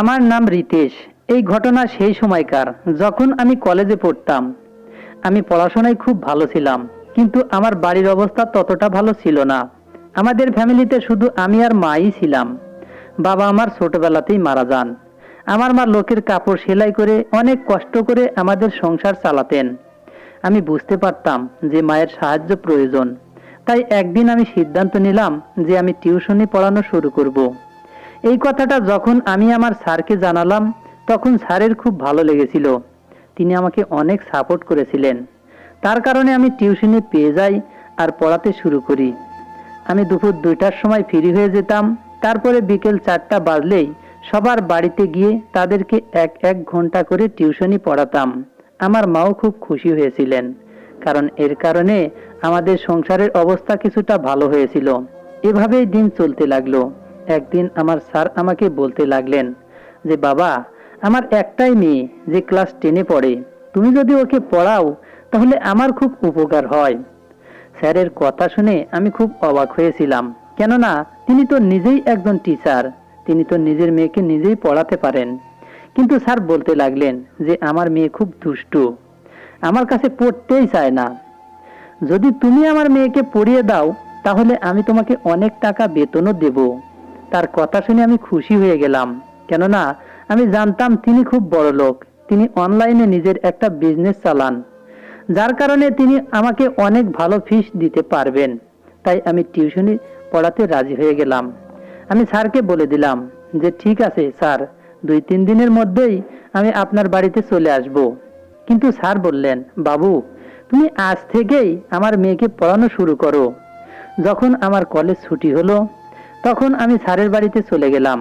আমার নাম রিতেশ। এই ঘটনা সেই সময়কার, যখন আমি কলেজে পড়তাম। আমি পড়াশোনায় খুব ভালো ছিলাম, কিন্তু আমার বাড়ির অবস্থা ততটা ভালো ছিল না। আমাদের ফ্যামিলিতে শুধু আমি আর মাই ছিলাম। বাবা আমার ছোটবেলাতেই মারা যান। আমার মা লোকের কাপড় সেলাই করে অনেক কষ্ট করে আমাদের সংসার চালাতেন। আমি বুঝতে পারতাম যে মায়ের সাহায্য প্রয়োজন। তাই একদিন আমি সিদ্ধান্ত নিলাম যে আমি টিউশনি পড়ানো শুরু করব। এই কথাটা যখন আমি আমার স্যারকে জানালাম, তখন স্যারের খুব ভালো লেগেছিল। তিনি আমাকে অনেক সাপোর্ট করেছিলেন। তার কারণে আমি টিউশনি পেয়ে যাই আর পড়াতে শুরু করি। আমি দুপুর দুইটার সময় ফ্রি হয়ে যেতাম। তারপরে বিকেল চারটা বাজলেই সবার বাড়িতে গিয়ে তাদেরকে এক এক ঘণ্টা করে টিউশনি পড়াতাম। আমার মাও খুব খুশি হয়েছিলেন, কারণ এর কারণে আমাদের সংসারের অবস্থা কিছুটা ভালো হয়েছিল। এভাবেই দিন চলতে লাগল। একদিন আমার স্যার আমাকে বলতে লাগলেন যে, বাবা, আমার একটাই মেয়ে যে ক্লাস টেনে পড়ে, তুমি যদি ওকে পড়াও, তাহলে আমার খুব উপকার হয়। স্যারের কথা শুনে আমি খুব অবাক হয়েছিলাম। কেননা, তিনি তো নিজেই একজন টিচার, তিনি তো নিজের মেয়েকে নিজেই পড়াতে পারেন। কিন্তু স্যার বলতে লাগলেন যে, আমার মেয়ে খুব দুষ্টু, আমার কাছে পড়তেই চায় না। যদি তুমি আমার মেয়েকে পড়িয়ে দাও, তাহলে আমি তোমাকে অনেক টাকা বেতনও দেব। তার কথা শুনে আমি খুশি হয়ে গেলাম। কেননা, আমি জানতাম তিনি খুব বড় লোক। তিনি অনলাইনে নিজের একটা বিজনেস চালান। যার কারণে তিনি আমাকে অনেক ভালো ফিস দিতে পারবেন। তাই আমি টিউশনি পড়াতে রাজি হয়ে গেলাম। আমি স্যারকে বলে দিলাম যে, ঠিক আছে স্যার, দুই তিন দিনের মধ্যেই আমি আপনার বাড়িতে চলে আসব। কিন্তু স্যার বললেন, বাবু, তুমি আজ থেকেই আমার মেয়েকে পড়ানো শুরু করো। যখন আমার কলেজ ছুটি হলো তখন আমি স্যারের বাড়িতে চলে গেলাম।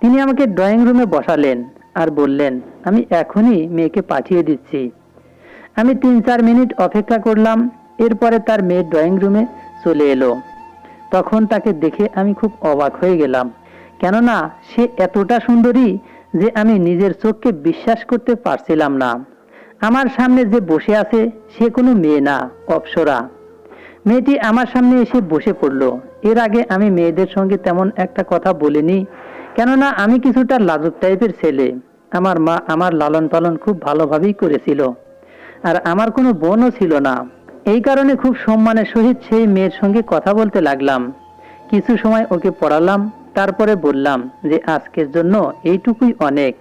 তিনি আমাকে ড্রয়িং রুমে বসালেন আর বললেন, আমি এখনই মেয়েকে পাঠিয়ে দিচ্ছি। আমি তিন চার মিনিট অপেক্ষা করলাম, এরপরে তার মেয়ে ড্রয়িং রুমে চলে এলো। তখন তাকে দেখে আমি খুব অবাক হয়ে গেলাম, কেননা সে এতটা সুন্দরী যে আমি নিজের চোখকে বিশ্বাস করতে পারছিলাম না। আমার সামনে যে বসে আছে, সে কোনো মেয়ে না, অপ্সরা। মেয়েটি আমার সামনে এসে বসে পড়ল। এর আগে আমি মেয়েদের সঙ্গে তেমন একটা কথা বলিনি, কেননা আমি কিছুটা লাজুক টাইপের ছেলে। আমার মা আমার লালন পালন খুব ভালোভাবেই করেছিল, আর আমার কোনো বোনও ছিল না। এই কারণে খুব সম্মানের সহিত সেই মেয়ের সঙ্গে কথা বলতে লাগলাম। কিছু সময় ওকে পড়ালাম, তারপরে বললাম যে আজকের জন্য এইটুকুই অনেক।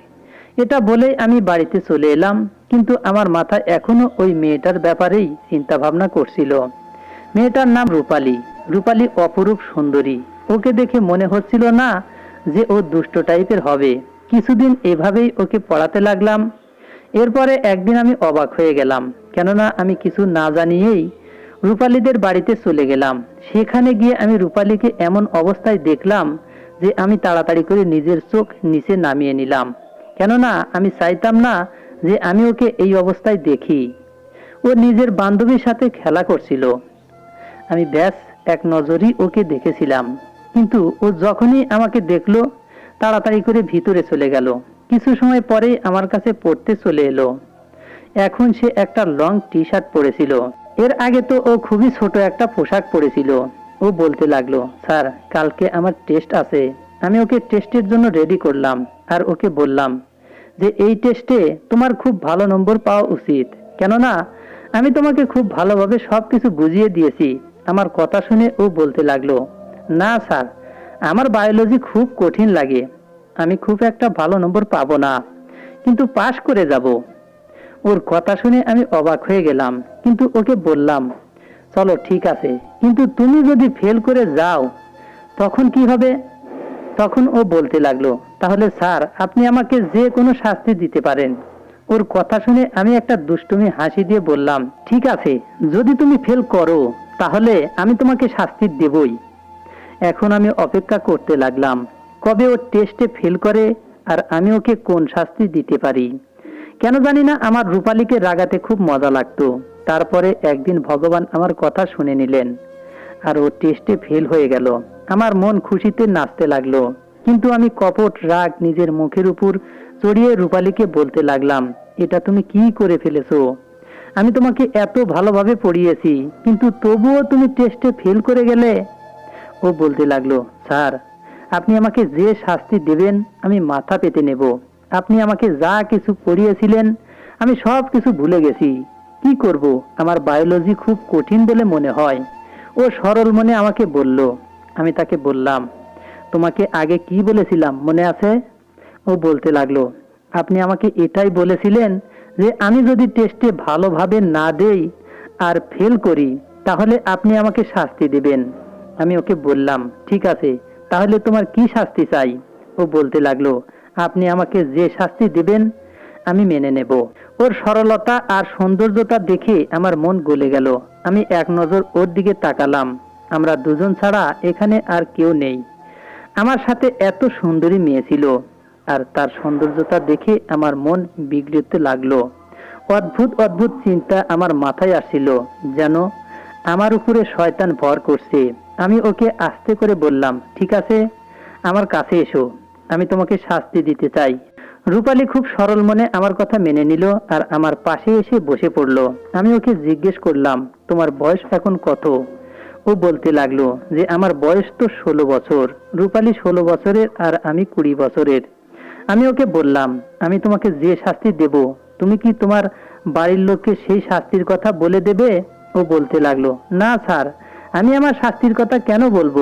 এটা বলেই আমি বাড়িতে চলে এলাম, কিন্তু আমার মাথা এখনও ওই মেয়েটার ব্যাপারেই চিন্তা ভাবনা করছিল। মেয়েটার নাম রূপালী। রূপালী অপরূপ সুন্দরী। ওকে দেখে মনে হচ্ছিল না যে ও দুষ্ট টাইপের হবে। কিছুদিন এভাবেই ওকে পড়াতে লাগলাম। এরপরে একদিন আমি অবাক হয়ে গেলাম। কেননা আমি কিছু না জানিয়েই রূপালীদের বাড়িতে চলে গেলাম। সেখানে গিয়ে আমি রূপালীকে এমন অবস্থায় দেখলাম যে আমি তাড়াতাড়ি করে নিজের চোখ নিচে নামিয়ে নিলাম। কেননা আমি চাইতাম না যে আমি ওকে এই অবস্থায় দেখি। ও নিজের বান্ধবীর সাথে খেলা করছিল। আমি ব্যাস এক নজরই ওকে দেখেছিলাম। কিন্তু ও যখনই আমাকে দেখল, তাড়াতাড়ি করে ভিতরে চলে গেল। কিছু সময় পরে আমার কাছে পড়তে চলে এলো। এখন সে একটা লং টি শার্ট পরেছিল। এর আগে তো ও খুবই ছোট একটা পোশাক পরেছিল। ও বলতে লাগল, স্যার, কালকে আমার টেস্ট আছে। আমি ওকে টেস্টের জন্য রেডি করলাম আর ওকে বললাম যে, এই টেস্টে তোমার খুব ভালো নম্বর পাওয়া উচিত। কেননা, আমি তোমাকে খুব ভালোভাবে সবকিছু বুঝিয়ে দিয়েছি। আমার কথা শুনে ও বলতে লাগল, না স্যার, আমার বায়োলজি খুব কঠিন লাগে। আমি খুব একটা ভালো নম্বর পাবো না, কিন্তু পাশ করে যাব। ওর কথা শুনে আমি অবাক হয়ে গেলাম, কিন্তু ওকে বললাম, চলো ঠিক আছে, কিন্তু তুমি যদি ফেল করে যাও, তখন কি হবে? তখন ও বলতে লাগল, তাহলে স্যার, আপনি আমাকে যে কোনো শাস্তি দিতে পারেন। ওর কথা শুনে আমি একটা দুষ্টুমি হাসি দিয়ে বললাম, ঠিক আছে, যদি তুমি ফেল করো। তাহলে আমি তোমাকে শাস্তি দেবই। এখন আমি অপেক্ষা করতে লাগলাম, কবে ও টেস্টে ফেল করে আর আমি ওকে কোন শাস্তি দিতে পারি? কেন জানি না আমার রূপালীকে রাগাতে খুব মজা লাগতো। তারপরে একদিন ভগবান আমার কথা শুনে নিলেন আর ও টেস্টে ফেল হয়ে গেল। আমার মন খুশিতে নাচতে লাগল। কিন্তু আমি কপট রাগ নিজের মুখের উপর চড়িয়ে রূপালীকে বলতে লাগলাম, এটা তুমি কি করে ফেলেছো? আমি তোমাকে এত ভালোভাবে পড়িয়েছি, কিন্তু তবুও তুমি টেস্টে ফেল করে গেলে? ও বলতে লাগল, স্যার, আপনি আমাকে যে শাস্তি দেবেন, আমি মাথা পেতে নেব। আপনি আমাকে যা কিছু পড়িয়েছিলেন, আমি সব কিছু ভুলে গেছি। কি করব? আমার বায়োলজি খুব কঠিন বলে মনে হয়। ও সরল মনে আমাকে বলল, আমি তাকে বললাম, তোমাকে আগে কি বলেছিলাম, মনে আছে? ও বলতে লাগল, আপনি আমাকে এটাই বলেছিলেন যে আমি যদি টেস্টে ভালোভাবে না দেই আর ফেল করি, তাহলে আপনি আমাকে শাস্তি দেবেন। আমি ওকে বললাম, ঠিক আছে, তাহলে তোমার কি শাস্তি চাই? ও বলতে লাগল, আপনি আমাকে যে শাস্তি দেবেন, আমি মেনে নেব। ওর সরলতা আর সৌন্দর্যতা দেখে আমার মন গলে গেল। আমি এক নজর ওর দিকে তাকালাম। আমরা দুজন ছাড়া এখানে আর কেউ নেই। আমার সাথে এত সুন্দরী মেয়ে ছিল। আর তার সৌন্দর্যতা দেখে আমার মন বিগড়তে লাগল। অদ্ভুত অদ্ভুত চিন্তা আমার মাথায় আসছিল যেন আমার উপরে শয়তান ভর করছে। আমি ওকে আস্তে করে বললাম, ঠিক আছে, আমার কাছে এসো, আমি তোমাকে শাস্তি দিতে চাই। রূপালী খুব সরল মনে আমার কথা মেনে নিল আর আমার পাশে এসে বসে পড়ল। আমি ওকে জিজ্ঞেস করলাম, তোমার বয়স এখন কত? ও বলতে লাগল যে, আমার বয়স তো ষোলো বছর। রূপালী ষোলো বছরের আর আমি কুড়ি বছরের। আমি ওকে বললাম, আমি তোমাকে যে শাস্তি দেব, তুমি কি তোমার বাড়ির লোককে সেই শাস্তির কথা বলে দেবে? ও বলতে লাগল, না, স্যার, আমি আমার শাস্তির কথা কেন বলব?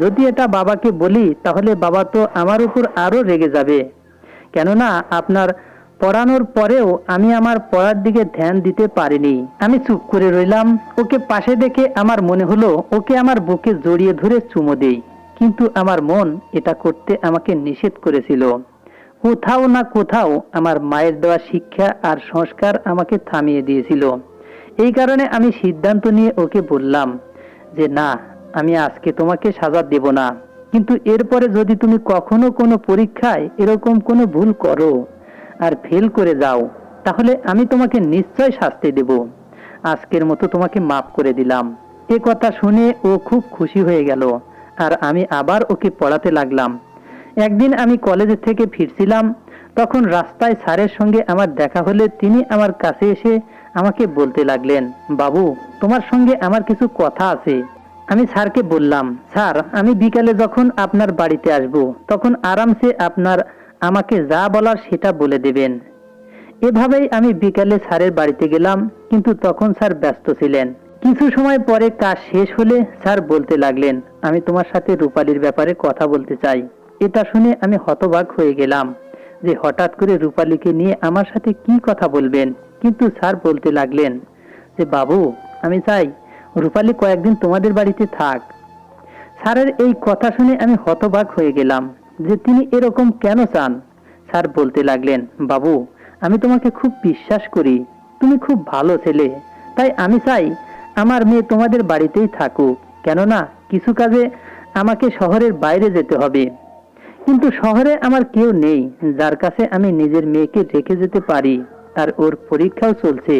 যদি এটা বাবাকে বলি, তাহলে বাবা তো আমার উপর আরও রেগে যাবে। কেননা আপনার পড়ানোর পরেও আমি আমার পড়ার দিকে ধ্যান দিতে পারিনি। আমি চুপ করে রইলাম, ওকে পাশে দেখে আমার মনে হলো, ওকে আমার বুকে জড়িয়ে ধরে চুমো দেই। কিন্তু আমার মন এটা করতে আমাকে নিষেধ করেছিল। কোথাও না কোথাও আমার মায়ের দেওয়া শিক্ষা আর সংস্কার আমাকে থামিয়ে দিয়েছিল। এই কারণে আমি সিদ্ধান্ত নিয়ে ওকে বললাম যে, না, আমি আজকে তোমাকে সাজা দেব না। কিন্তু এরপরে যদি তুমি কখনো কোনো পরীক্ষায় এরকম কোনো ভুল করো আর ফেল করে যাও, তাহলে আমি তোমাকে নিশ্চয় শাস্তি দেব। আজকের মতো তোমাকে মাফ করে দিলাম। এ কথা শুনে ও খুব খুশি হয়ে গেল। আর আমি আবার ওকে পড়াতে লাগলাম। একদিন আমি কলেজ থেকে ফিরছিলাম, তখন রাস্তায় স্যারের সঙ্গে আমার দেখা হলে তিনি আমার কাছে এসে আমাকে বলতে লাগলেন, বাবু, তোমার সঙ্গে আমার কিছু কথা আছে। আমি স্যারকে বললাম, স্যার, আমি বিকালে যখন আপনার বাড়িতে আসব, তখন আরামসে আপনার আমাকে যা বলার সেটা বলে দেবেন। এভাবেই আমি বিকালে স্যারের বাড়িতে গেলাম, কিন্তু তখন স্যার ব্যস্ত ছিলেন। কিছু সময় পরে কাজ শেষ হলে স্যার বলতে লাগলেন, আমি তোমার সাথে রূপালীর ব্যাপারে কথা বলতে চাই। এটা শুনে আমি হতবাক হয়ে গেলাম যে হঠাৎ করে রূপালীকে নিয়ে আমার সাথে কি কথা বলবেন। কিন্তু স্যার বলতে লাগলেন যে, বাবু, আমি চাই রূপালী কয়েকদিন তোমাদের বাড়িতে থাক। স্যারের এই কথা শুনে আমি হতবাক হয়ে গেলাম যে, তিনি এরকম কেন চান? স্যার বলতে লাগলেন, বাবু, আমি তোমাকে খুব বিশ্বাস করি। তুমি খুব ভালো ছেলে। তাই আমি চাই আমার মেয়ে তোমাদের বাড়িতেই থাকুক। কেননা, কিছু কাজে আমাকে শহরের বাইরে যেতে হবে। কিন্তু শহরে আমার কেউ নেই, যার কাছে আমি নিজের মেয়েকে রেখে যেতে পারি আর ওর পরীক্ষাও চলছে।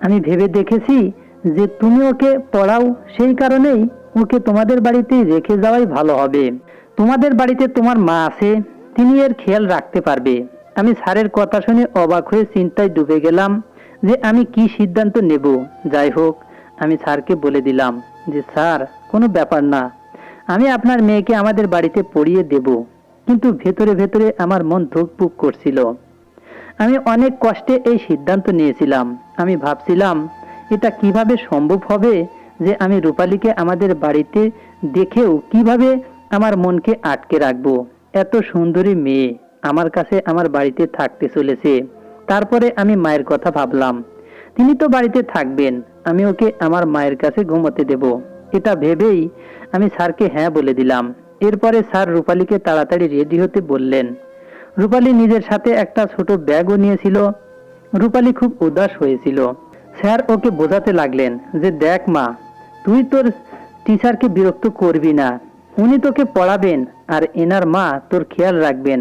আমি ভেবে দেখেছি যে তুমি ওকে পড়াও, সেই কারণেই ওকে তোমাদের বাড়িতেই রেখে যাওয়াই ভালো হবে। তোমাদের বাড়িতে তোমার মা আছে, তিনি এর খেয়াল রাখতে পারবে। আমি স্যারের কথা শুনে অবাক হয়ে চিন্তায় ডুবে গেলাম যে আমি কি সিদ্ধান্ত নেব। যাই হোক, আমি স্যারকে বলে দিলাম যে, স্যার, কোনো ব্যাপার না। আমি আপনার মেয়েকে আমাদের বাড়িতে পড়িয়ে দেব। কিন্তু ভেতরে ভেতরে আমার মন ধুকপুক করছিল। আমি অনেক কষ্টে এই সিদ্ধান্ত নিয়েছিলাম। আমি ভাবছিলাম, এটা কীভাবে সম্ভব হবে যে আমি রূপালীকে আমাদের বাড়িতে দেখেও কীভাবে আমার মনকে আটকে রাখব? এত সুন্দরী মেয়ে আমার কাছে আমার বাড়িতে থাকতে চলেছে। তারপরে আমি মায়ের কথা ভাবলাম, তিনি তো বাড়িতে থাকবেন, আমি ওকে আমার মায়ের কাছে ঘুমোতে দেব। এটা ভেবেই আমি স্যারকে হ্যাঁ বলে দিলাম। এরপরে স্যার রূপালীকে তাড়াতাড়ি রেডি হতে বললেন। রূপালী নিজের সাথে একটা ছোট ব্যাগও নিয়েছিল। রূপালী খুব উদাস হয়েছিল। স্যার ওকে বোঝাতে লাগলেন যে, দেখ মা, তুই তোর টিচারকে বিরক্ত করবি না। উনি তোকে পড়াবেন আর এনার মা তোর খেয়াল রাখবেন।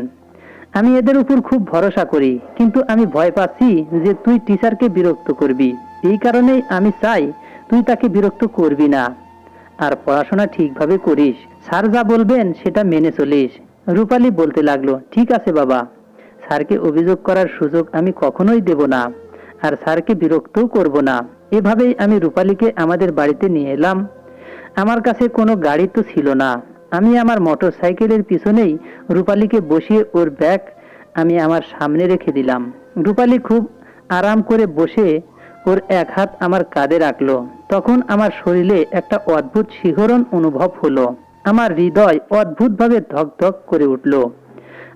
আমি এদের উপর খুব ভরসা করি, কিন্তু আমি ভয় পাচ্ছি যে তুই টিচারকে বিরক্ত করবি। এই কারণেই আমি চাই তুই তাকে বিরক্ত করবি না। আর পড়াশোনা ঠিকভাবে করিস। স্যার যা বলবেন সেটা মেনে চলিস। রূপালি বলতে লাগল, ঠিক আছে বাবা। স্যারকে অভিযোগ করার সুযোগ আমি কখনোই দেব না আর স্যারকে বিরক্তও করব না। এভাবেই আমি রূপালীকে আমাদের বাড়িতে নিয়ে এলাম। আমার কাছে কোনো গাড়ি তো ছিল না। আমি আমার মোটর সাইকেলের পিছনেই রূপালীকে বসিয়ে ওর ব্যাগ আমি আমার সামনে রেখে দিলাম। রূপালী খুব আরাম করে বসে ওর এক হাত আমার কাঁধে রাখল। তখন আমার শরীরে একটা অদ্ভুত শিহরণ অনুভব হলো। আমার হৃদয় অদ্ভুতভাবে ধকধক করে উঠল।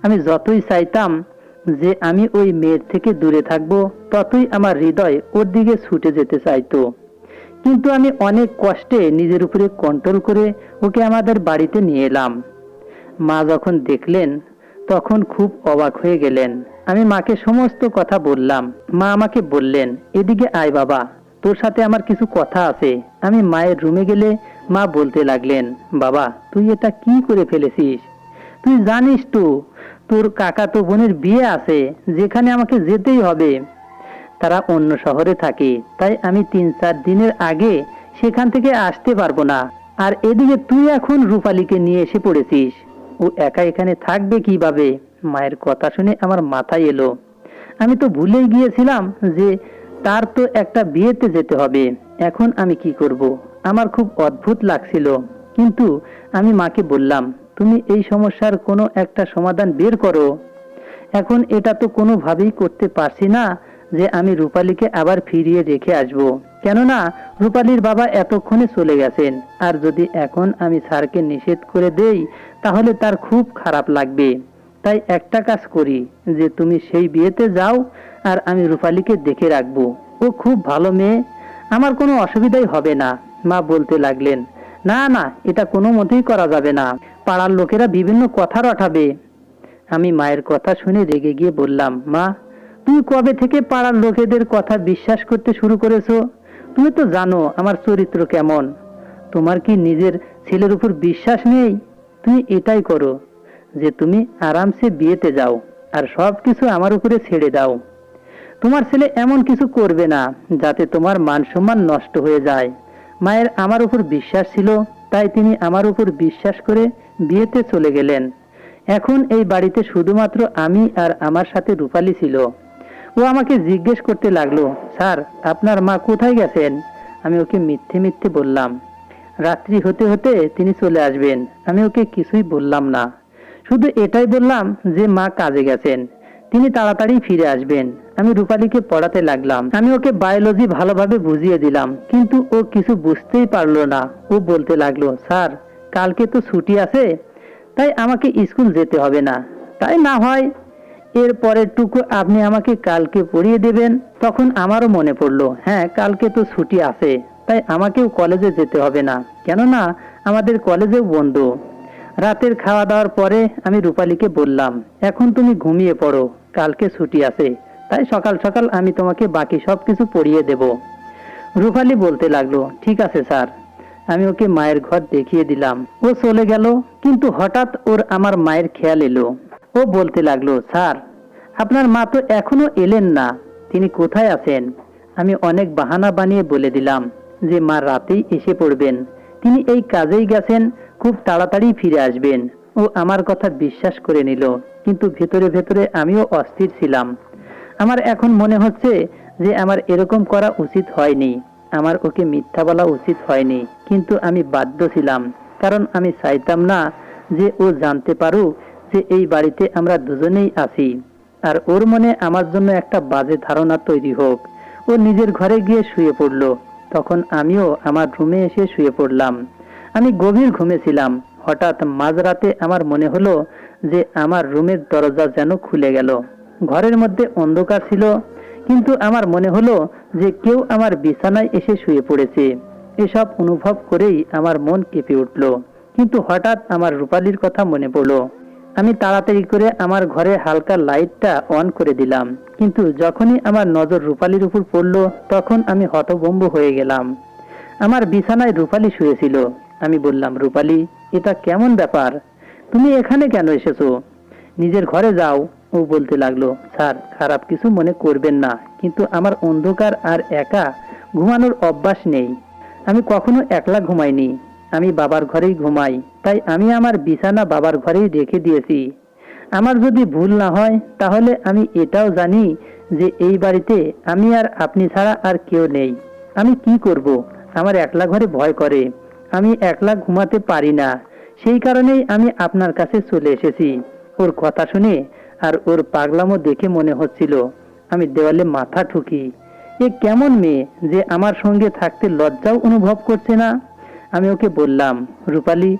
আমি যতই চাইতাম যে আমি ওই মেয়ের থেকে দূরে থাকব, ততই আমার হৃদয় ওর দিকে ছুটে যেতে চাইতো। কিন্তু আমি অনেক কষ্টে নিজের উপরে কন্ট্রোল করে ওকে আমাদের বাড়িতে নিয়ে এলাম। মা যখন দেখলেন, তখন খুব অবাক হয়ে গেলেন। আমি মাকে সমস্ত কথা বললাম। মা আমাকে বললেন, এদিকে আয় বাবা, তোর সাথে আমার কিছু কথা আছে। আমি মায়ের রুমে গেলে মা বলতে লাগলেন, বাবা, তুই এটা কি করে ফেলেছিস? তুই জানিস তো, তোর কাকা তো বোনের বিয়ে আছে, যেখানে আমাকে যেতেই হবে। তারা অন্য শহরে থাকে, তাই আমি তিন চার দিনের আগে সেখান থেকে আসতে পারব না। আর এদিকে তুই এখন রূপালীকে নিয়ে এসে পড়েছিস। ও একা এখানে থাকবে কীভাবে? মায়ের কথা শুনে আমার মাথায় এলো। আমি তো ভুলেই গিয়েছিলাম যে তার তো একটা বিয়েতে যেতে হবে। এখন আমি কি করব? আমার খুব অদ্ভুত লাগছিল। কিন্তু আমি মাকে বললাম, তুমি এই সমস্যার কোনো একটা সমাধান বের করো। এখন এটা তো কোনোভাবেই করতে পারছি না যে আমি রূপালীকে আবার ফিরিয়ে রেখে আসব। কেননা রূপালীর বাবা এতক্ষণে চলে গেছেন। আর যদি এখন আমি স্যারকে নিষেধ করে দেই, তাহলে তার খুব খারাপ লাগবে। তাই একটা কাজ করি, যে তুমি সেই বিয়েতে যাও আর আমি রূপালীকে দেখে রাখব। ও খুব ভালো মেয়ে, আমার কোনো অসুবিধাই হবে না, মা বলতে লাগলেন। না না, এটা কোনো মতেই করা যাবে না, পাড়ার লোকেরা বিভিন্ন কথা রটাবে। আমি মায়ের কথা শুনে রেগে গিয়ে বললাম, মা, তুমি কবে থেকে পাড়ার লোকেদের কথা বিশ্বাস করতে শুরু করেছ? তুমি তো জানো আমার চরিত্র কেমন। তোমার কি নিজের ছেলের উপর বিশ্বাস নেই? তুমি এটাই করো। যে তুমি আরামসে বিয়েতে যাও আর সব কিছু আমার উপরে ছেড়ে দাও। তোমার ছেলে এমন কিছু করবে না যাতে তোমার মান সম্মান নষ্ট হয়ে যায়। মায়ের আমার উপর বিশ্বাস ছিল, তাই তিনি আমার উপর বিশ্বাস করে বিয়েতে চলে গেলেন। এখন এই বাড়িতে শুধুমাত্র আমি আর আমার সাথে রূপালী ছিল। ও আমাকে জিজ্ঞেস করতে লাগল, স্যার, আপনার মা কোথায় গেছেন? আমি ওকে মিথ্যে মিথ্যে বললাম, রাত্রি হতে হতে তিনি চলে আসবেন। আমি ওকে কিছুই বললাম না। শুধু এটাই বললাম যে মা কাজে গেছেন। তিনি তাড়াতাড়ি ফিরে আসবেন। আমি রূপালীকে পড়াতে লাগলাম। আমি ওকে বায়োলজি ভালোভাবে বুঝিয়ে দিলাম, কিন্তু ও কিছু বুঝতেই পারল না। ও বলতে লাগল, স্যার, কালকে তো ছুটি আছে, তাই আমাকে স্কুল যেতে হবে না। তাই না হয়, এর পরের টুকু আপনি আমাকে কালকে পড়িয়ে দেবেন। তখন আমারও মনে পড়ল হ্যাঁ কালকে তো ছুটি আছে, তাই আমাকেও কলেজে যেতে হবে না। কেননা, আমাদের কলেজেও বন্ধ। রাতের খাওয়া দাওয়ার পরে আমি রূপালীকে বললাম, এখন তুমি ঘুমিয়ে পড়ো, কালকে ছুটি আছে, তাই সকাল সকাল আমি তোমাকে বাকি সব কিছু পড়িয়ে দেব। রূপালী বলতে লাগল, ঠিক আছে স্যার। আমি ওকে মায়ের ঘর দেখিয়ে দিলাম। ও চলে গেল, কিন্তু হঠাৎ ওর আমার মায়ের খেয়াল এলো। ও বলতে লাগল, স্যার, আপনার মা তো এখনও এলেন না, তিনি কোথায় আছেন? আমি অনেক বাহানা বানিয়ে বলে দিলাম যে মা রাতেই এসে পড়বেন, তিনি এই কাজেই গেছেন খুব তাড়াতাড়ি ফিরে আসবেন। ও আমার কথা বিশ্বাস করে নিল, কিন্তু ভেতরে ভেতরে আমিও অস্থির ছিলাম। আমার এখন মনে হচ্ছে যে আমার এরকম করা উচিত হয়নি। আমার ওকে মিথ্যা বলা উচিত হয়নি, কিন্তু আমি বাধ্য ছিলাম। কারণ আমি চাইতাম না যে ও জানতে পারুক যে এই বাড়িতে আমরা দুজনেই আছি। আর ওর মনে আমার জন্য একটা বাজে ধারণা তৈরি হোক। ও নিজের ঘরে গিয়ে শুয়ে পড়ল। তখন আমিও আমার রুমে এসে শুয়ে পড়লাম। আমি গভীর ঘুমেছিলাম। হঠাৎ মাঝরাতে আমার মনে হলো যে আমার রুমের দরজা যেন খুলে গেল। ঘরের মধ্যে অন্ধকার ছিল, কিন্তু আমার মনে হলো যে কেউ আমার বিছানায় এসে শুয়ে পড়েছে। এসব অনুভব করেই আমার মন কেঁপে উঠল, কিন্তু হঠাৎ আমার রূপালির কথা মনে পড়ল। আমি তাড়াতাড়ি করে আমার ঘরে হালকা লাইটটা অন করে দিলাম, কিন্তু যখনই আমার নজর রূপালির উপর পড়ল, তখন আমি হতভম্ব হয়ে গেলাম। আমার বিছানায় রূপালি শুয়েছিল আমি বললাম, রূপালী, এটা কেমন ব্যাপার? তুমি এখানে কেন এসেছ? নিজের ঘরে যাও। ও বলতে লাগল, স্যার, খারাপ কিছু মনে করবেন না, কিন্তু আমার অন্ধকার আর একা ঘুমানোর অভ্যাস নেই। আমি কখনো একলা ঘুমাইনি। আমি বাবার ঘরেই ঘুমাই, তাই আমি আমার বিছানা বাবার ঘরেই রেখে দিয়েছি। আমার যদি ভুল না হয়, তাহলে আমি এটাও জানি যে এই বাড়িতে আমি আর আপনি ছাড়া আর কেউ নেই। আমি কি করব? আমার একলা ঘরে ভয় করে। আমি একলা ঘুমাতে পারি না। সেই কারণেই আমি আপনার কাছে চলে এসেছি। ওর কথা শুনে আর ওর পাগলামো দেখে মনে হচ্ছিল, আমি দেওয়ালে মাথা ঠুকি। এ কেমন মেয়ে যে আমার সঙ্গে থাকতে লজ্জাও অনুভব করছে না? আমি ওকে বললাম, রূপালী,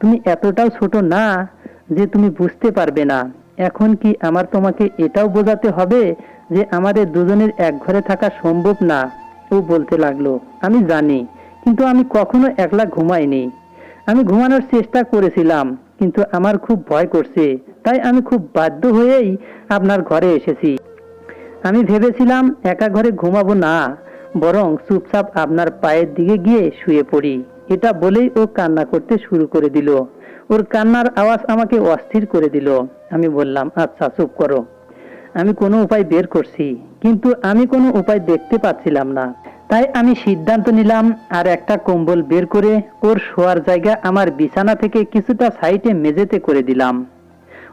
তুমি এতটাও ছোট না যে তুমি বুঝতে পারবে না। এখন কি আমার তোমাকে এটাও বোঝাতে হবে যে আমাদের দুজনের এক ঘরে থাকা সম্ভব না? ও বলতে লাগল, আমি জানি। কিন্তু আমি কখনো একলা ঘুমাইনি। আমি ঘুমানোর চেষ্টা করেছিলাম, কিন্তু আমার খুব ভয় করছে। তাই আমি খুব বাধ্য হয়েই আপনার ঘরে এসেছি। আমি ভেবেছিলাম একা ঘরে ঘুমাবো না, বরং চুপচাপ আপনার পায়ের দিকে গিয়ে শুয়ে পড়ি। এটা বলেই ও কান্না করতে শুরু করে দিল। ওর কান্নার আওয়াজ আমাকে অস্থির করে দিল। আমি বললাম আচ্ছা চুপ করো। আমি কোনো উপায় বের করছি, কিন্তু আমি কোনো উপায় দেখতে পাচ্ছিলাম না। তাই আমি সিদ্ধান্ত নিলাম আর একটা কম্বল বের করে ওর শোয়ার জায়গা আমার বিছানা থেকে কিছুটা সাইডে মেঝেতে করে দিলাম।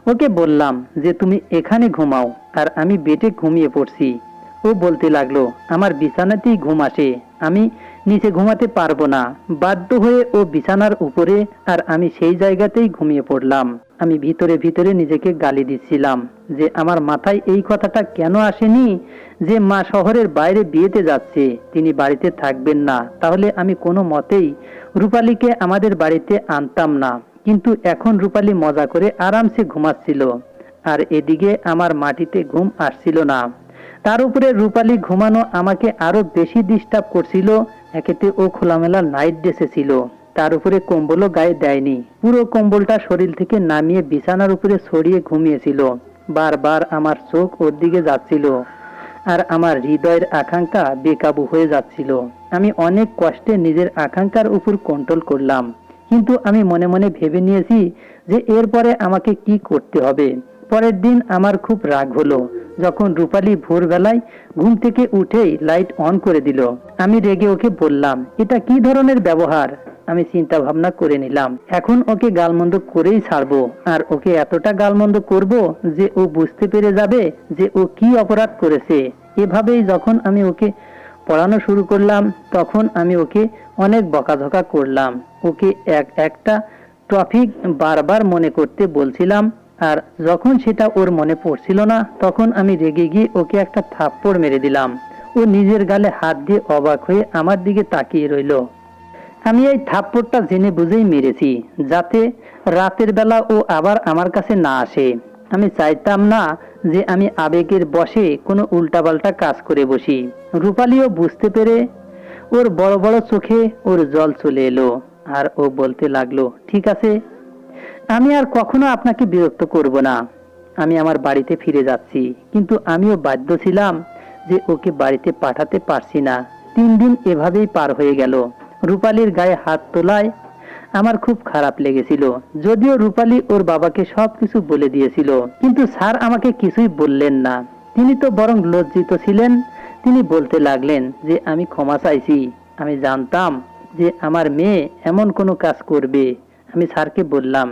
ওকে বললাম যে, তুমি এখানে ঘুমাও। আর আমি বেটে ঘুমিয়ে পড়ছি। ও বলতে লাগল, আমার বিছানাতেই ঘুম আসে, আমি নিচে ঘুমাতে পারব না। বাধ্য হয়ে ও বিছানার উপরে আর আমি সেই জায়গাতেই ঘুমিয়ে পড়লাম। আমি ভিতরে ভিতরে নিজেকে গালি দিচ্ছিলাম যে, আমার মাথায় এই কথাটা কেন আসেনি যে মা শহরের বাইরে বিয়েতে যাচ্ছে, তিনি বাড়িতে থাকবেন না। তাহলে আমি কোনো মতেই রূপালীকে আমাদের বাড়িতে আনতাম না। কিন্তু এখন রূপালী মজা করে আরামসে ঘুমাচ্ছিল। আর এদিকে আমার মাটিতে ঘুম আসছিল না। তার উপরে রূপালী ঘুমানো আমাকে আরও বেশি ডিস্টার্ব করছিল। একেতে ও খোলামেলা নাইট ড্রেসে ছিল তার উপরে কম্বলও গায়ে দেয়নি। পুরো কম্বলটা শরীর থেকে নামিয়ে বিছানার উপরে ছড়িয়ে ঘুমিয়েছিল। বারবার আমার চোখ ওর দিকে যাচ্ছিল আর আমার হৃদয়ের আকাঙ্ক্ষা বেকাবু হয়ে যাচ্ছিল। আমি অনেক কষ্টে নিজের আকাঙ্ক্ষার উপর কন্ট্রোল করলাম। কিন্তু আমি মনে মনে ভেবে নিয়েছি যে এরপরে আমাকে কি করতে হবে। পরের দিন আমার খুব রাগ হলো। যখন রূপালী ভোরবেলায় ঘুম থেকে উঠেই লাইট অন করে দিল। আমি রেগে ওকে বললাম, এটা কি ধরনের ব্যবহার? আমি চিন্তা ভাবনা করে নিলাম, এখন ওকে গালমন্দ করেই ছাড়বো। আর ওকে এতটা গালমন্দ করব যে ও বুঝতে পেরে যাবে যে ও কি অপরাধ করেছে। এভাবেই যখন আমি ওকে পড়ানো শুরু করলাম, তখন আমি ওকে অনেক বকাঝকা করলাম। ওকে এক একটা টপিক বারবার মনে করতে বলছিলাম আর যখন সেটা ওর মনে পড়ছিল না, তখন আমি রেগে গিয়ে ওকে একটা থাপ্পড় মেরে দিলাম। ও নিজের গালে হাত দিয়ে অবাক হয়ে আমার দিকে তাকিয়ে রইল। আমি এই থাপ্পড়টা জেনে বুঝেই মেরেছি, যাতে রাতের বেলা ও আবার আমার কাছে না আসে। আমি চাইতাম না যে আমি আবেগের বসে কোনো উল্টাপাল্টা কাজ করে বসি। রূপালীও বুঝতে পেরে ওর বড় বড় চোখে ওর জল চলে এলো আর ও বলতে লাগল, ঠিক আছে আমি আর কখনো আপনাকে বিরক্ত করব না। আমি আমার বাড়িতে ফিরে যাচ্ছি, কিন্তু আমিও বাধ্য ছিলাম যে ওকে বাড়িতে পাঠাতে পারছি না। তিন দিন এভাবেই পার হয়ে গেল। রূপালীর গায়ে হাত তোলায় আমার খুব খারাপ লেগেছিল। যদিও রূপালী ওর বাবাকে সবকিছু বলে দিয়েছিল, কিন্তু স্যার আমাকে কিছুই বললেন না। তিনি তো বরং লজ্জিত ছিলেন। তিনি বলতে লাগলেন যে, আমি ক্ষমা চাইছি। আমি জানতাম যে আমার মেয়ে এমন কোনো কাজ করবে। আমি স্যারকে বললাম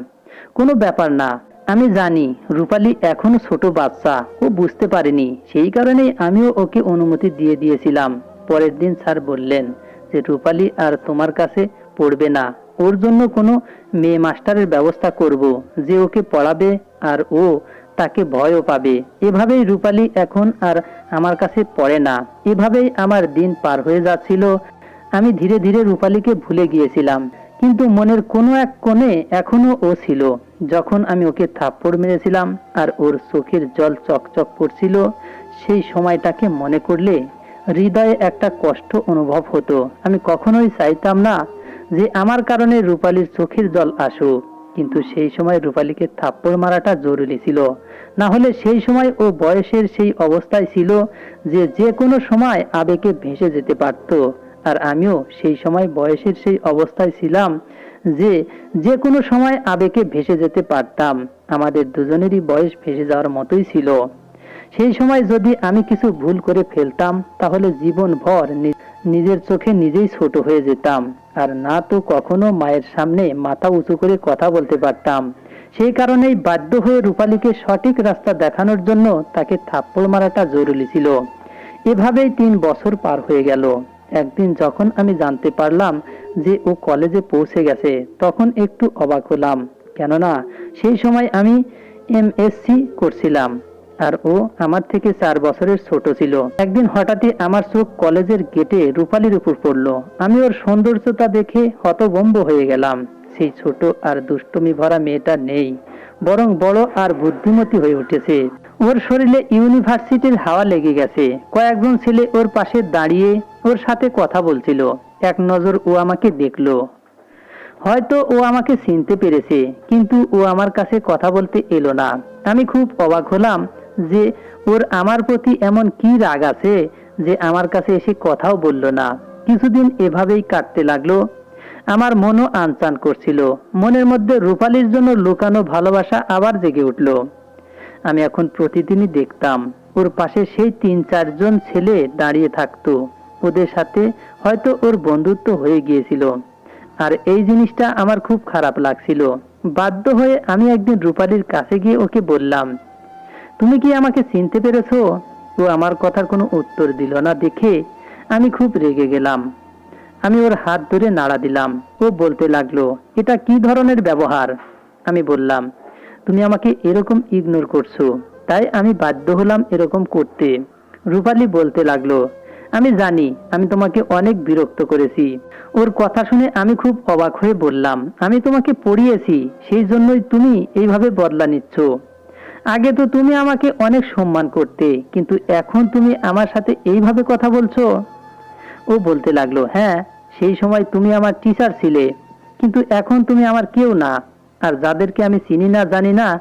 কোনো ব্যাপার না। আমি জানি রূপালী এখনও ছোট বাচ্চা ও বুঝতে পারেনি। সেই কারণেই আমিও ওকে অনুমতি দিয়ে দিয়েছিলাম। পরের দিন স্যার বললেন যে রূপালী আর তোমার কাছে পড়বে না। ওর জন্য কোনো মেয়ে মাস্টারের ব্যবস্থা করব যে ওকে পড়াবে আর ও তাকে ভয়ও পাবে। এভাবেই রূপালী এখন আর আমার কাছে পড়ে না। এভাবেই আমার দিন পার হয়ে যাচ্ছিল। আমি ধীরে ধীরে রূপালীকে ভুলে গিয়েছিলাম। কিন্তু মনের কোনো এক কোণে এখনও ও ছিল। যখন আমি ওকে থাপ্পড় মেরেছিলাম আর ওর চোখের জল চকচক করছিল, সেই সময়টাকে মনে করলে হৃদয়ে একটা কষ্ট অনুভব হতো। আমি কখনোই চাইতাম না যে আমার কারণে রূপালীর চোখের জল আসুক। কিন্তু সেই সময় রূপালীকে থাপ্পড় মারাটা জরুরি ছিল। না হলে সেই সময় ও বয়সের সেই অবস্থায় ছিল যে যে কোনো সময় আবেগে ভেসে যেতে পারত। আর আমিও সেই সময় বয়সের সেই অবস্থায় ছিলাম যে যে কোনো সময় আবেগে ভেসে যেতে পারতাম। আমাদের দুজনেরই বয়স ভেসে যাওয়ার মতোই ছিল। সেই সময় যদি আমি কিছু ভুল করে ফেলতাম, তাহলে জীবন ভর নিজের চোখে নিজেই ছোট হয়ে যেতাম। আর না তো কখনো মায়ের সামনে মাথা উঁচু করে কথা বলতে পারতাম। সেই কারণেই বাধ্য হয়ে রূপালীকে সঠিক রাস্তা দেখানোর জন্য তাকে থাপ্পড় মারাটা জরুরি ছিল। এভাবেই তিন বছর পার হয়ে গেল। একদিন যখন আমি জানতে পারলাম যে ও কলেজে পৌঁছে গেছে, তখন একটু অবাক হলাম। কেননা সেই সময় আমি এমএসসি করছিলাম আর ও আমার থেকে চার বছরের ছোট ছিল। একদিন হঠাৎই আমার চোখ কলেজের গেটে রূপালির উপর পড়ল। আমি ওর সৌন্দর্যতা দেখে হতভম্ব হয়ে গেলাম। সেই ছোট আর দুষ্টমি ভরা মেয়েটা নেই, বরং বড় আর বুদ্ধিমতী হয়ে উঠেছে। ওর শরীরে ইউনিভার্সিটির হাওয়া লেগে গেছে। কয়েকজন ছেলে ওর পাশে দাঁড়িয়ে ওর সাথে কথা বলছিল। এক নজর ও আমাকে দেখল। হয়তো ও আমাকে চিনতে পেরেছে, কিন্তু ও আমার কাছে কথা বলতে এলো না। আমি খুব অবাক হলাম যে ওর আমার প্রতি এমন কি রাগ আছে যে আমার কাছে এসে কথাও বলল না। কিছুদিন এভাবেই কাটতে লাগল। আমার মনও আনচান করছিল। মনের মধ্যে রূপালীর জন্য লুকানো ভালোবাসা আবার জেগে উঠল। আমি এখন প্রতিদিনই দেখতাম। ওর পাশে সেই তিন, চারজন ছেলে দাঁড়িয়ে থাকতো। ওদের সাথে হয়তো ওর বন্ধুত্ব হয়ে গিয়েছিল। আর এই জিনিসটা আমার খুব খারাপ লাগছিল। বাধ্য হয়ে আমি একদিন রূপালীর কাছে গিয়ে ওকে বললাম, তুমি কি আমাকে চিনতে পেরেছ? ও আমার কথার কোনো উত্তর দিল না দেখে আমি খুব রেগে গেলাম। আমি ওর হাত ধরে নাড়া দিলাম। ও বলতে লাগল, এটা কি ধরনের ব্যবহার? আমি বললাম তুমি আমাকে এরকম ইগনোর করছ। তাই আমি বাধ্য হলাম এরকম করতে। রূপালী বলতে লাগল, আমি জানি, আমি তোমাকে অনেক বিরক্ত করেছি। ওর কথা শুনে আমি খুব অবাক হয়ে বললাম, আমি তোমাকে পড়িয়েছি, সেই জন্যই তুমি এইভাবে বদলা নিচ্ছ। আগে তো তুমি আমাকে অনেক সম্মান করতে, কিন্তু এখন তুমি আমার সাথে এইভাবে কথা বলছো? ও বলতে লাগল হ্যাঁ সেই সময় তুমি আমার টিচার ছিলে, কিন্তু এখন তুমি আমার কেউ না। আর যাদেরকে আমি চিনি না, জানি না,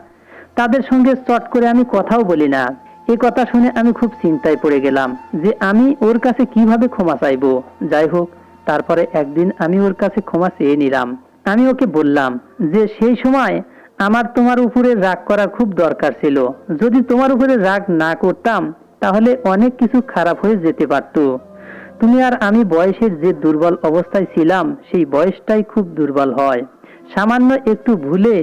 তাদের সঙ্গে চট করে আমি কথাও বলি না। এ কথা শুনে আমি খুব চিন্তায় পড়ে গেলাম যে আমি ওর কাছে কীভাবে ক্ষমা চাইব। যাই হোক, তারপরে একদিন আমি ওর কাছে ক্ষমা চেয়ে নিলাম। আমি ওকে বললাম যে সেই সময় আমার তোমার উপরে রাগ করার খুব দরকার ছিল। যদি তোমার উপরে রাগ না করতাম, তাহলে অনেক কিছু খারাপ হয়ে যেতে পারতো। তুমি আর আমি বয়সের যে দুর্বল অবস্থায় ছিলাম, সেই বয়সটাই খুব দুর্বল হয়। সামান্য একটু ভুলে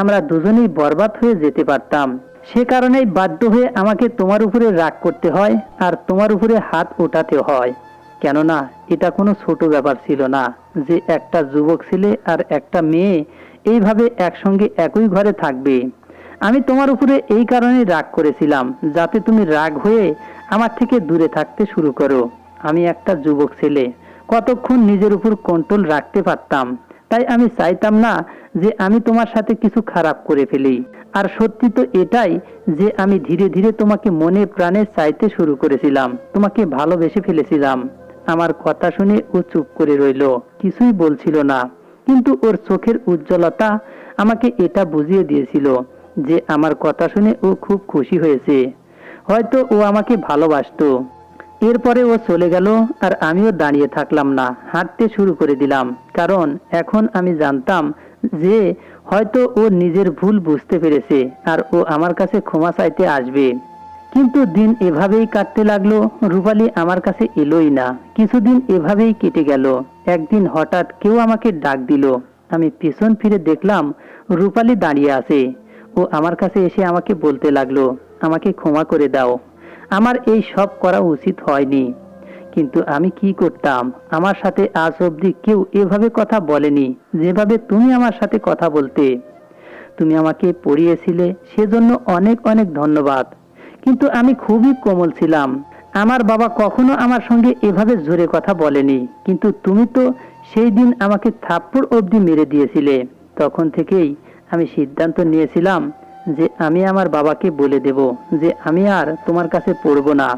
আমরা দুজনেই বরবাদ হয়ে যেতে পারতাম। সে কারণেই বাধ্য হয়ে আমাকে তোমার উপরে রাগ করতে হয় আর তোমার উপরে হাত ওঠাতে হয়। কেননা এটা কোনো ছোট ব্যাপার ছিল না যে একটা যুবক ছেলে আর একটা মেয়ে এইভাবে একসঙ্গে একই ঘরে থাকবে। আমি তোমার উপরে এই কারণে রাগ করেছিলাম যাতে তুমি রাগ হয়ে আমার থেকে দূরে থাকতে শুরু করো। আমি একটা যুবক ছেলে, কতক্ষণ নিজের উপর কন্ট্রোল রাখতে পারতাম? তাই আমি চাইতাম না যে আমি তোমার সাথে কিছু খারাপ করে ফেলি। আর সত্যি তো এটাই যে আমি ধীরে ধীরে তোমাকে মনে প্রাণে চাইতে শুরু করেছিলাম, তোমাকে ভালোবেসে ফেলেছিলাম। আমার কথা শুনে ও চুপ করে রইল, কিছুই বলছিল না। কিন্তু ওর চোখের উজ্জ্বলতা আমাকে এটা বুঝিয়ে দিয়েছিল যে আমার কথা শুনে ও খুব খুশি হয়েছে। হয়তো ও আমাকে ভালোবাসতো। এরপরে ও চলে গেল আর আমিও দাঁড়িয়ে থাকলাম না, হাঁটতে শুরু করে দিলাম। কারণ এখন আমি জানতাম যে হয়তো ও নিজের ভুল বুঝতে পেরেছে আর ও আমার কাছে ক্ষমা চাইতে আসবে। কিন্তু দিন এভাবেই কাটতে লাগল, রূপালী আমার কাছে এলোই না। কিছুদিন এভাবেই কেটে গেল। একদিন হঠাৎ কেউ আমাকে ডাক দিল। আমি পিছন ফিরে দেখলাম রূপালী দাঁড়িয়ে আছে। ও আমার কাছে এসে আমাকে বলতে লাগল, আমাকে ক্ষমা করে দাও। আমার এই সব করা উচিত হয়নি। কিন্তু আমি কি করতাম? আমার সাথে আজ অবধি কেউ এভাবে কথা বলেনি, যেভাবে তুমি আমার সাথে কথা বলতে। তুমি আমাকে পড়িয়েছিলে, সেজন্য অনেক অনেক ধন্যবাদ। কিন্তু আমি খুবই কোমল ছিলাম। আমার বাবা কখনো আমার সঙ্গে এভাবে জোরে কথা বলেনি। কিন্তু তুমি তো সেই দিন আমাকে থাপ্পড় অবধি মেরে দিয়েছিলে। তখন থেকেই আমি সিদ্ধান্ত নিয়েছিলাম যে আমি আমার বাবাকে বলে দেব যে আমি আর তোমার কাছে পড়ব না।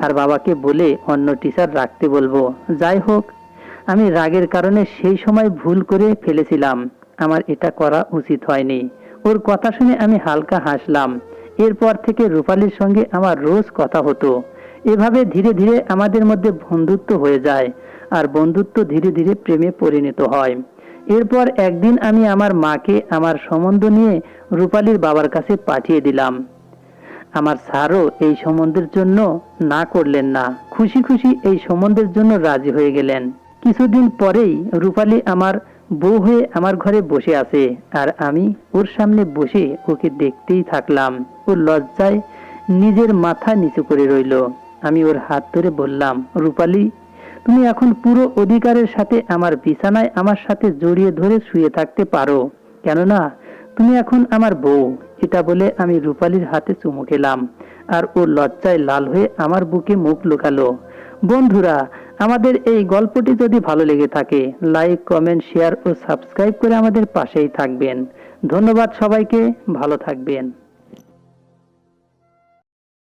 আর বাবাকে বলে অন্য টিচার রাখতে বলব, যাই হোক, আমি রাগের কারণে সেই সময় ভুল করে ফেলেছিলাম। আমার এটা করা উচিত হয়নি। ওর কথা শুনে আমি হালকা হাসলাম। এরপর থেকে রূপালীর সঙ্গে আমার রোজ কথা হতো। এভাবে ধীরে ধীরে আমাদের মধ্যে বন্ধুত্ব হয়ে যায়, আর বন্ধুত্ব ধীরে ধীরে প্রেমে পরিণত হয়। এরপর একদিন আমি আমার মাকে, আমার সম্বন্ধ নিয়ে রূপালীর বাবার কাছে পাঠিয়ে দিলাম। আমার স্যারও এই সম্বন্ধের জন্য না করলেন না। খুশি খুশি এই সম্বন্ধের জন্য রাজি হয়ে গেলেন। কিছুদিন পরেই রূপালী আমার বউ হয়ে আমার ঘরে বসে আছে আর আমি ওর সামনে বসে ওকে দেখতেই থাকলাম। ওর লজ্জায় নিজের মাথা নিচু করে রইল। আমি ওর হাত ধরে বললাম, রূপালী তুমি এখন পুরো অধিকারের সাথে আমার বিছানায় আমার সাথে জড়িয়ে ধরে শুয়ে থাকতে পারো। কেননা তুমি এখন আমার বউ, এটা বলে আমি রূপালীর হাতে চুমু খেলাম আর ও লজ্জায় লাল হয়ে আমার বুকে মুখ লুকালো। বন্ধুরা, আমাদের এই গল্পটি যদি ভালো লেগে থাকে লাইক কমেন্ট শেয়ার ও সাবস্ক্রাইব করে আমাদের পাশেই থাকবেন। ধন্যবাদ সবাইকে, ভালো থাকবেন।